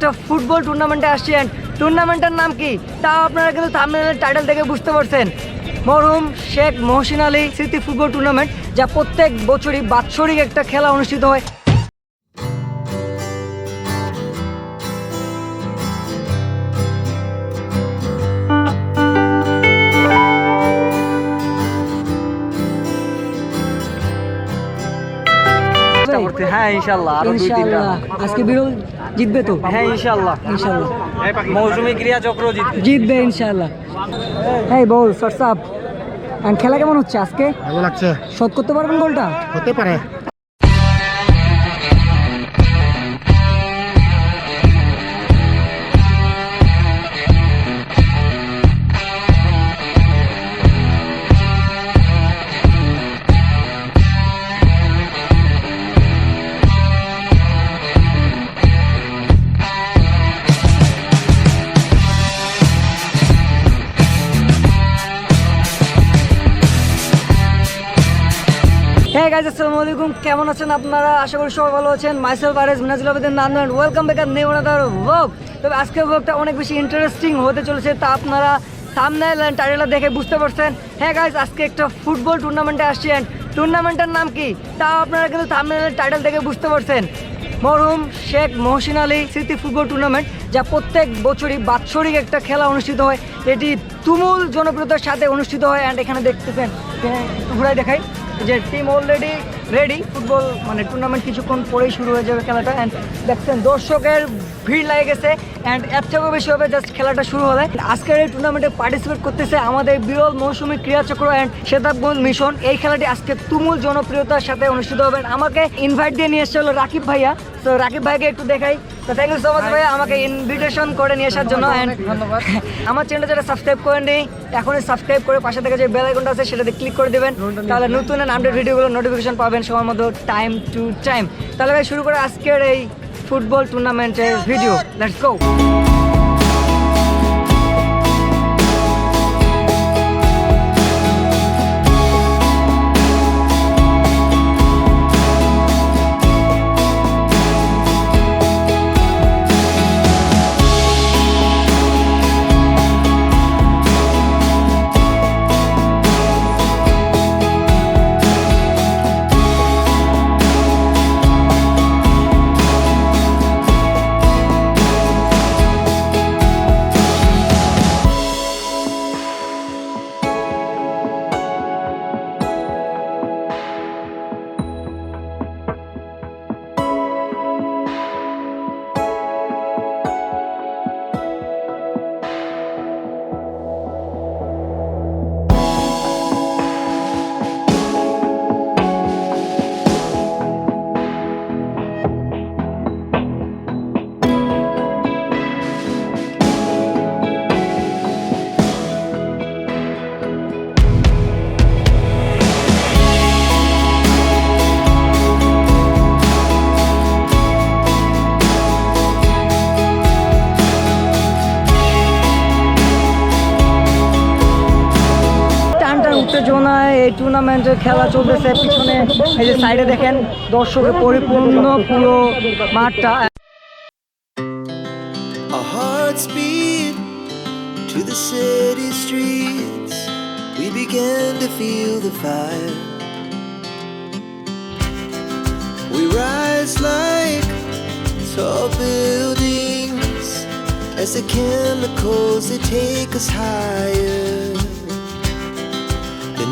একটা ফুটবল টুর্নামেন্টে আসছি অ্যান্ড টুর্নামেন্টের নাম কি? তা আপনারা কিন্তু থামনেলের টাইটেল থেকে বুঝতে পারছেন। মরহুম শেখ মহসিন আলী স্মৃতি ফুটবল টুর্নামেন্ট যা প্রত্যেক বছরই বাৎসরিক একটা খেলা অনুষ্ঠিত হয়। হ্যাঁ ইনশাল্লাহ আজকে বিরল জিতবে তো? হ্যাঁ ইনশাল্লাহ ইনশাল্লাহ মৌসুমী ক্রিয়া চক্র জিতবে। জিতবে ইনশাআল্লাহ। হ্যাঁ বল সরসাব খেলা কেমন হচ্ছে আজকে? ভালো লাগছে। শোধ করতে পারবেন গোলটা হতে পারে। হ্যাঁ গাইজ আসসালামু আলাইকুম কেমন আছেন আপনারা? আশা করি সবাই ভালো আছেন। মাইসেল পারেজ মিনাজুল আবেদিন নান্দন ওয়েলকাম ব্যাক আর আনাদার ব্লগ তবে আজকের ব্লগটা অনেক বেশি ইন্টারেস্টিং হতে চলেছে তা আপনারা সামনে টাইটেলটা দেখে বুঝতে পারছেন। হ্যাঁ গাইজ আজকে একটা ফুটবল টুর্নামেন্টে আসছি অ্যান্ড টুর্নামেন্টের নাম কি? তা আপনারা কিন্তু সামনের টাইটেল দেখে বুঝতে পারছেন। মরহুম শেখ মহসিন আলী স্মৃতি ফুটবল টুর্নামেন্ট যা প্রত্যেক বছরই বাৎসরিক একটা খেলা অনুষ্ঠিত হয়। এটি তুমুল জনপ্রিয়তার সাথে অনুষ্ঠিত হয় অ্যান্ড এখানে দেখতেছেন। একটু ঘুরাই দেখাই। যে টিম অলরেডি রেডি ফুটবল মানে টুর্নামেন্ট কিছুক্ষণ পরেই শুরু হয়ে যাবে খেলাটা। অ্যান্ড দেখছেন, দর্শকের ভিড় লাগে গেছে অ্যান্ড এর থেকেও বেশি হবে জাস্ট খেলাটা শুরু হবে আজকের এই টুর্নামেন্টে পার্টিসিপেট করতেছে আমাদের বিরল মৌসুমী ক্রিয়াচক্র অ্যান্ড শেতাবগঞ্জ মিশন এই খেলাটি আজকে তুমুল জনপ্রিয়তার সাথে অনুষ্ঠিত হবে। আমাকে ইনভাইট দিয়ে নিয়ে এসেছে হলো রাকিব ভাইয়া। তো রাকিব ভাইকে একটু দেখাই। তো থ্যাংক ইউ সো মাচ ভাই আমাকে ইনভিটেশন করে নিয়ে আসার জন্য অ্যান্ড আমার চ্যানেলটা যারা সাবস্ক্রাইব করেন নেই এখনই সাবস্ক্রাইব করে পাশে থেকে যে বেল আইকনটা আছে সেটাতে ক্লিক করে দেবেন। তাহলে নতুন অ্যান্ড আপডেট ভিডিওগুলো নোটিফিকেশন পাবেন সময় মতো টাইম টু টাইম তাহলে ভাই শুরু করে আজকের এই ফুটবল টুর্নামেন্টের ভিডিও লেটস গো টুর্নামেন্টের খেলা চলতেছে পিছনে এই যে সাইডে দেখেন দর্শকে পরিপূর্ণ পুরো মাঠটা Our hearts beat to the city streets. We began to feel the fire. We rise like tall buildings as the chemicals they take us higher.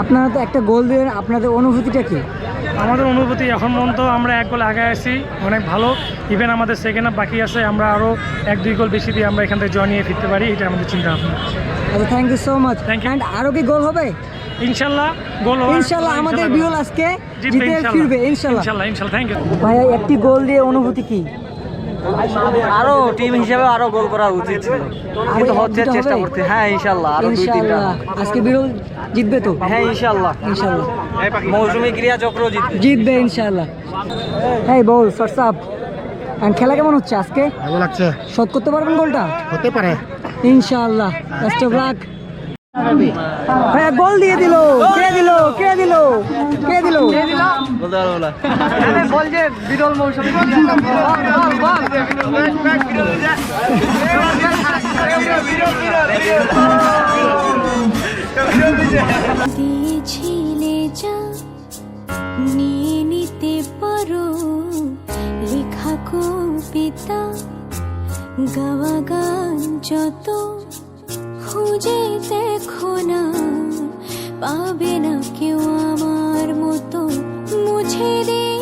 আপনারা তো একটা গোল দিলেন আপনাদের অনুভূতিটা কি? আমাদের অনুভূতি এখন পর্যন্ত আমরা এক গোল আগে আসি অনেক ভালো। ইভেন আমাদের সেকেন্ড হাফ বাকি আছে আমরা আরও এক দুই গোল বেশি দিয়ে আমরা এখান থেকে জয় নিয়ে ফিরতে পারি এটা আমাদের চিন্তা ভাবনা। আচ্ছা thank you so much Thank you. And আরও কি গোল হবে? ইনশাল্লাহ গোল ইনশাল্লাহ আমাদের ইনশাল্লাহ আজকে জিতে ফিরবে ইনশাল্লাহ। ইনশাল্লাহ ইনশাল্লাহ থ্যাংক ইউ ভাইয়া একটি গোল দিয়ে অনুভূতি কি? আরও টিম হিসেবে আরও গোল করা উচিত ছিল। কিন্তু হচ্ছে চেষ্টা করতে হ্যাঁ ইনশাল্লাহ আরও দুই তিনটা। আজকে বিরল জিতবে তো? হ্যাঁ ইনশাল্লাহ। ইনশাল্লাহ। মৌসুমী ক্রিয়া চক্র জিতবে। জিতবে ইনশাল্লাহ। এই বল শর্টসাপ খেলা কেমন হচ্ছে আজকে? ভালো লাগছে। শোধ করতে পারবেন গোলটা হতে পারে। ইনশাআল্লাহ বেস্ট অফ লাক ভাইয়া, গোল দিয়ে দিল। কে দিল? কে দিল? কে দিল? বল যে বিরল দিয়েছিলে যা, নিয়ে নিতে পারো। লেখা কবিতা, গাওয়া গান যত খুঁজে দেখো না পাবে না কেউ আমার মতো মুছে দিও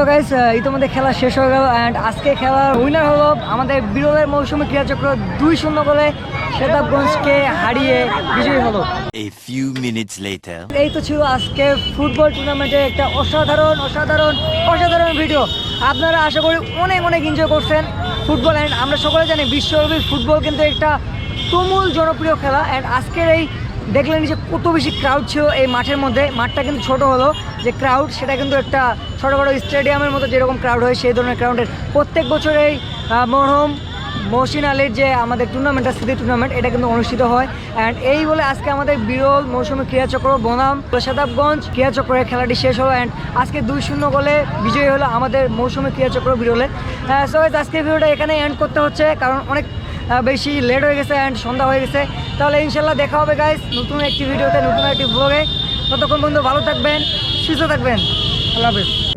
সো গাইস ইতিমধ্যে খেলা শেষ হয়ে গেল অ্যান্ড আজকে খেলার উইনার হলো আমাদের বিরলের মৌসুমী ক্রীড়াচক্র দুই শূন্য গোলে শেতাবগঞ্জকে হারিয়ে বিজয়ী হলো. এই তো ছিল আজকে ফুটবল টুর্নামেন্টের একটা অসাধারণ অসাধারণ অসাধারণ ভিডিও আপনারা আশা করি অনেক অনেক এনজয় করছেন ফুটবল অ্যান্ড আমরা সকলে জানি বিশ্বব্যাপী ফুটবল কিন্তু একটা তুমুল জনপ্রিয় খেলা অ্যান্ড আজকের এই দেখলেন যে কত বেশি ক্রাউড ছিল এই মাঠের মধ্যে। মাঠটা কিন্তু ছোট হলো। যে ক্রাউড সেটা কিন্তু একটা ছোটো বড়ো স্টেডিয়ামের মতো যেরকম ক্রাউড হয়, সেই ধরনের ক্রাউডের প্রত্যেক বছর এই মরহম মহসিন আলীর যে আমাদের টুর্নামেন্টটা স্মৃতি টুর্নামেন্ট এটা কিন্তু অনুষ্ঠিত হয়। অ্যান্ড এই বলে আজকে আমাদের বিরল মৌসুমী ক্রীড়াচক্র, বনাম শতাবগঞ্জ ক্রীড়াচক্রের খেলাটি শেষ হলো। অ্যান্ড আজকে দুই শূন্য গোলে বিজয়ী হলো আমাদের মৌসুমী ক্রীড়াচক্র বিরলে। সো আজকে ভিডিওটা এখানে এন্ড করতে হচ্ছে। কারণ অনেক বেশি লেট হয়ে গেছে অ্যান্ড সন্ধ্যা হয়ে গেছে। তাহলে ইনশাল্লাহ দেখা হবে গাইস নতুন একটি ভিডিওতে নতুন একটি ব্লগে ততক্ষণ বন্ধু ভালো থাকবেন, সুস্থ থাকবেন। আল্লাহ হাফেজ।